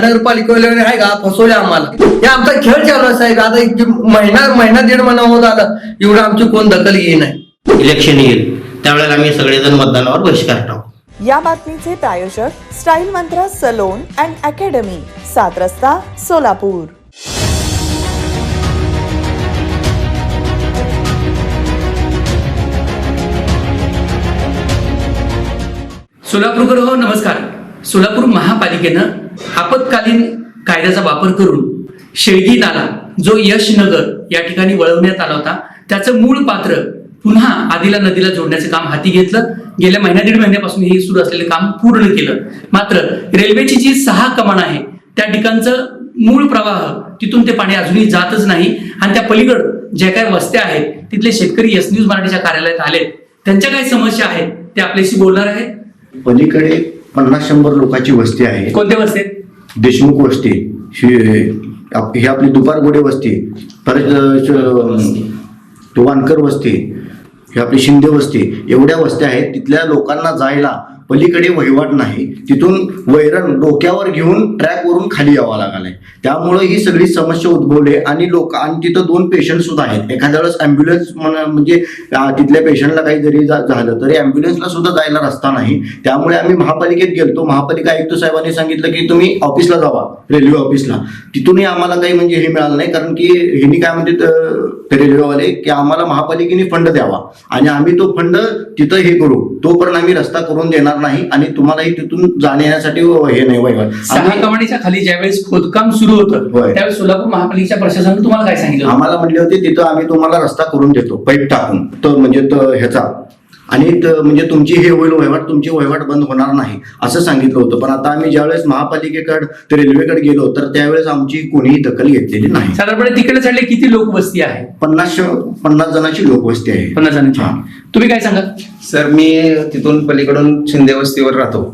महानगरपालिकेवाले आहे का? फसवले आम्हाला. हे आमचा खेळ चालू आहे साहेब. आता एक महिना महिना दीड महिना होत आला. एवढं आमची कोण दखल घेई नाही इलेक्शन येईल. त्यावेळेला आम्ही सगळेजण मतदानावर बहिष्कार टाकू. या बातमीचे प्रायोजक स्टाईल मंत्र सलोन अँड अकॅडमी सात रस्ता सोलापूर. सोलापूरकर हो नमस्कार. सोलापूर महापालिकेनं आपत्कालीन कायद्याचा वापर करून शेळगी नाला जो यशनगर या ठिकाणी वळवण्यात आला होता त्याचं मूळ पात्र पुन्हा आदिला नदीला जोडण्याचं काम हाती घेतलं. गेल्या महिन्या दीड महिन्यापासून हे सुरू असलेलं काम पूर्ण केलं. मात्र रेल्वेची जी सहा कमान आहे त्या ठिकाणचं मूळ प्रवाह तिथून ते पाणी अजूनही जातच नाही. आणि त्या पलीकड ज्या काही वस्त्या आहेत तिथले शेतकरी एस न्यूज मराठीच्या कार्यालयात आले त्यांच्या काही समस्या आहेत ते आपल्याशी बोलणार आहेत? पलीकडे पन्नास शंभर लोकांची वस्ती आहे. कोणत्या वस्ती आहेत देशमुख वस्ती. ही आपली दुपारगोडे वस्ती. परत वानकर वस्ती. ही आपली शिंदे वस्ती. एवढ्या वस्त्या आहेत तिथल्या लोकांना जायला पलीकडे वहिवाट नाही तिथून वैरण डोक्यावर घेऊन ट्रॅकवरून खाली यावं लागलाय. त्यामुळे ही सगळी समस्या उद्भवली आणि लोक आणि तिथं दोन पेशंट सुद्धा आहेत. एखाद्या वेळेस अँब्युलन्स म्हणजे तिथल्या पेशंटला काही जरी जा- झालं तरी अँब्युलन्सला सुद्धा जायला रस्ता नाही. त्यामुळे आम्ही महापालिकेत गेलतो. महापालिका आयुक्त साहेबांनी सांगितलं की तुम्ही ऑफिसला जावा रेल्वे ऑफिसला तिथूनही आम्हाला काही म्हणजे हे मिळालं नाही कारण की ह्यांनी काय म्हणजे रेल्वेवाले की आम्हाला महापालिकेने फंड द्यावा. आणि आम्ही तो फंड तिथं हे करू. तोपर्यंत आम्ही रस्ता करून देणार नाही आणि तुम्हालाही तिथून जाण्या येण्यासाठी हे नाही वैवाट कमानीच्या खाली ज्यावेळेस खोदकाम सुरू होतं. त्यावेळेस सोलापूर महापालिकेच्या प्रशासनाने तुम्हाला काय सांगितलं? आम्हाला म्हणले होते तिथं आम्ही तुम्हाला रस्ता करून देतो पाईप टाकून तो म्हणजे तो ह्याचा आणि म्हणजे तुमची हे होईल वहिवाट तुमची वहिवाट बंद होणार नाही असं सांगितलं होतं. पण आता आम्ही ज्यावेळेस महापालिकेकडे ते रेल्वेकडे गेलो तर त्यावेळेस आमची कोणीही दखल घेतलेली नाही. साधारणपणे तिकडे चढले किती लोक वस्ती आहे पन्नास पन्नास जणांची लोकवस्ती आहे पन्नास जणांची. हा. तुम्ही काय सांगा सर मी तिथून पलीकडून शिंदे वस्तीवर राहतो.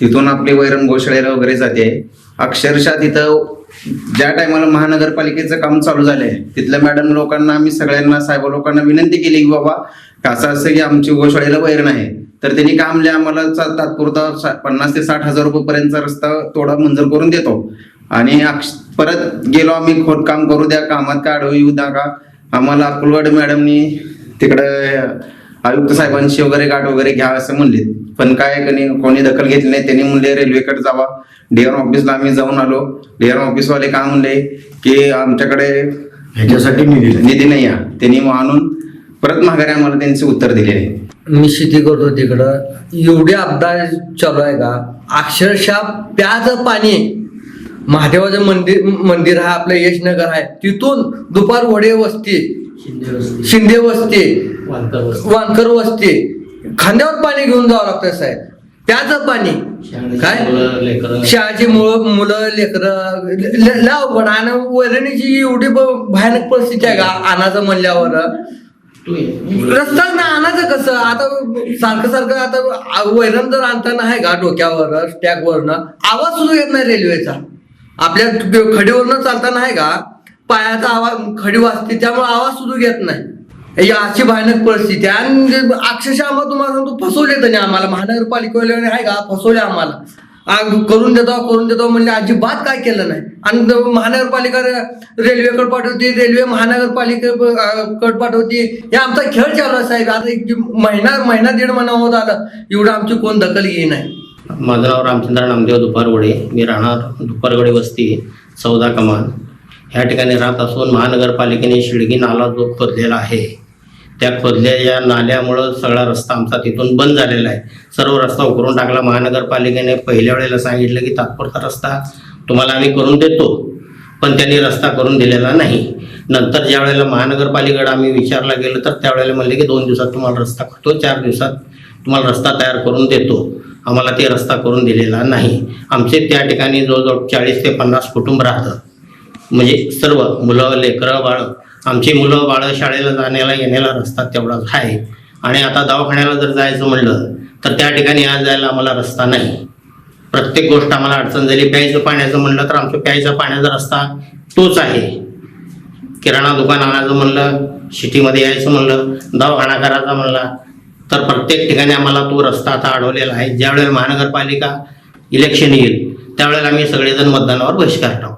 तिथून आपली वैरण गोशाळेला वगैरे जाते. अक्षरशः तिथं ज्या टायमाला महानगरपालिकेचं काम चालू झालंय तिथल्या मॅडम लोकांना आम्ही सगळ्यांना साहेब लोकांना विनंती केली की बाबा असं असं की आमची गोशाळेला वैरण आहे तर त्यांनी काम आम्हाला चा- तात्पुरता सा- पन्नास ते साठ हजार रुपयेपर्यंतचा रस्ता थोडा मंजूर करून देतो. आणि अक्ष- परत गेलो आम्ही खोदकाम करू द्या कामात का अडवू येऊ नका आम्हाला अकुलवाड मॅडमनी तिकडं आयुक्त साहेबांशी वगैरे गाठ वगैरे घ्या असं म्हणले. पण काय कोणी कोणी दखल घेतली नाही त्यांनी म्हणले रेल्वेकडे जावा. डीआर ऑफिसला आम्ही जाऊन आलो. डीआर ऑफिसवाले काय म्हणले की आमच्याकडे ह्याच्यासाठी निधी नाही. निधी नाही आहे. त्यांनी आणून परत माघारी आम्हाला त्यांचे उत्तर दिले. आहे मी शेती करतो तिकडं. एवढे अपघात चालू आहे का? अक्षरशः प्याचं पाणी महादेवाचं मंदिर मंदिर आहे आपलं यशनगर आहे. तिथून दुपार वडे वस्ती. शिंदे वस्ती. वानकर वस्ती खांद्यावर पाणी घेऊन जावं लागतं साहेब. प्याचं पाणी. काय? शाळेची मुलं मुलं लेकरं. लाव आणि वैरणीची एवढी भयानक परिस्थिती आहे का? आणायचं म्हणल्यावर. रस्ता ना आणायचं कसं? आता सारखं सारखं आता वैरण जर आणताना आहे का डोक्यावर स्टॅकवरनं? आवाज सुद्धा येत नाही रेल्वेचा. आपल्या खडीवरनं चालताना आहे का? पायाचा आवाज खडी वाजते त्यामुळे आवाज सुद्धा येत नाही. ही अशी भयानक परिस्थिती आहे. आणि म्हणजे अक्षरशः आम्हाला तुम्हाला सांगतो फसवले त्यांनी आम्हाला. महानगरपालिकेवाले आहे का फसवले आम्हाला. करून देतो करून देतो म्हणजे अजिबात काय केलं नाही. आणि महानगरपालिका रेल्वेकडे पाठवते रेल्वे महानगरपालिकेकडे पाठवते. हे आमचा खेळ चालू आहे साहेब. आता एक महिना महिना दीड महिना होत आला. एवढं आमची कोण दखल घेई नाही. माझं नाव रामचंद्र नामदेव दुपारगोडे. मी राहणार दुपारगोडे वस्ती चौदा कमान. ह्या ठिकाणी राहत असून महानगरपालिकेने शिडगी नाला जो खोदलेला आहे त्या खोदल्या या नाल्यामुळं सगळा रस्ता आमचा तिथून बंद झालेला आहे. सर्व रस्ता उकरून टाकला. महानगरपालिकेने पहिल्या वेळेला सांगितलं की तात्पुरता रस्ता तुम्हाला आम्ही करून देतो पण त्यांनी रस्ता करून दिलेला नाही. नंतर ज्या वेळेला महानगरपालिकेकडे आम्ही विचारला गेलो तर त्यावेळेला म्हणले की दोन दिवसात तुम्हाला रस्ता करतो चार दिवसात तुम्हाला रस्ता तयार करून देतो. आम्हाला ते रस्ता करून दिलेला नाही. आमचे त्या ठिकाणी जवळजवळ चाळीस ते पन्नास कुटुंब राहतं. म्हणजे सर्व मुलं लेकरं बाळं आमची मुलं बाळं शाळेला जाण्याला येण्याला रस्ता तेवढाच आहे. आणि आता दवाखान्याला जर जायचं म्हणलं तर त्या ठिकाणी आज जायला आम्हाला रस्ता नाही. प्रत्येक गोष्ट आम्हाला अडचण झाली. प्यायचं पाण्याचं म्हणलं तर आमच्या प्यायचा पाण्याचा रस्ता तोच आहे. किराणा दुकान आणायचं म्हणलं सिटीमध्ये यायचं म्हणलं दवाखाना करायचा म्हणला तर प्रत्येक ठिकाणी आम्हाला तो रस्ता आता अडवलेला आहे. ज्यावेळेला महानगरपालिका इलेक्शन येईल त्यावेळेला आम्ही सगळेजण मतदानावर बहिष्कार टाकू.